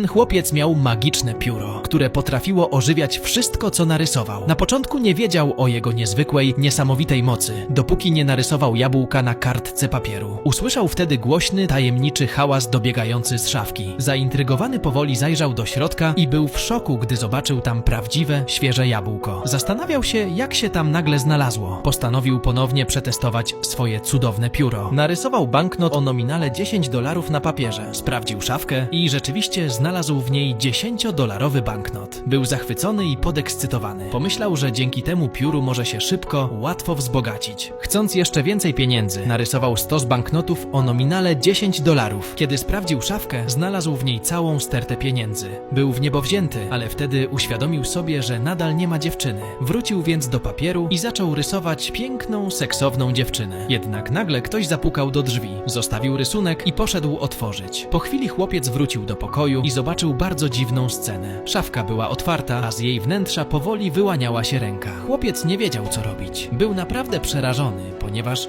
Ten chłopiec miał magiczne pióro, które potrafiło ożywiać wszystko, co narysował. Na początku nie wiedział o jego niezwykłej, niesamowitej mocy, dopóki nie narysował jabłka na kartce papieru. Usłyszał wtedy głośny, tajemniczy hałas dobiegający z szafki. Zaintrygowany powoli zajrzał do środka i był w szoku, gdy zobaczył tam prawdziwe, świeże jabłko. Zastanawiał się, jak się tam nagle znalazło. Postanowił ponownie przetestować swoje cudowne pióro. Narysował banknot o nominale 10 dolarów na papierze, sprawdził szafkę i rzeczywiście znalazł w niej 10-dolarowy banknot. Był zachwycony i podekscytowany. Pomyślał, że dzięki temu pióru może się szybko, łatwo wzbogacić. Chcąc jeszcze więcej pieniędzy, narysował stos banknotów o nominale 10 dolarów. Kiedy sprawdził szafkę, znalazł w niej całą stertę pieniędzy. Był w niebo wzięty, ale wtedy uświadomił sobie, że nadal nie ma dziewczyny. Wrócił więc do papieru i zaczął rysować piękną, seksowną dziewczynę. Jednak nagle ktoś zapukał do drzwi, zostawił rysunek i poszedł otworzyć. Po chwili chłopiec wrócił do pokoju i zobaczył bardzo dziwną scenę. Szafka była otwarta, a z jej wnętrza powoli wyłaniała się ręka. Chłopiec nie wiedział, co robić. Był naprawdę przerażony, ponieważ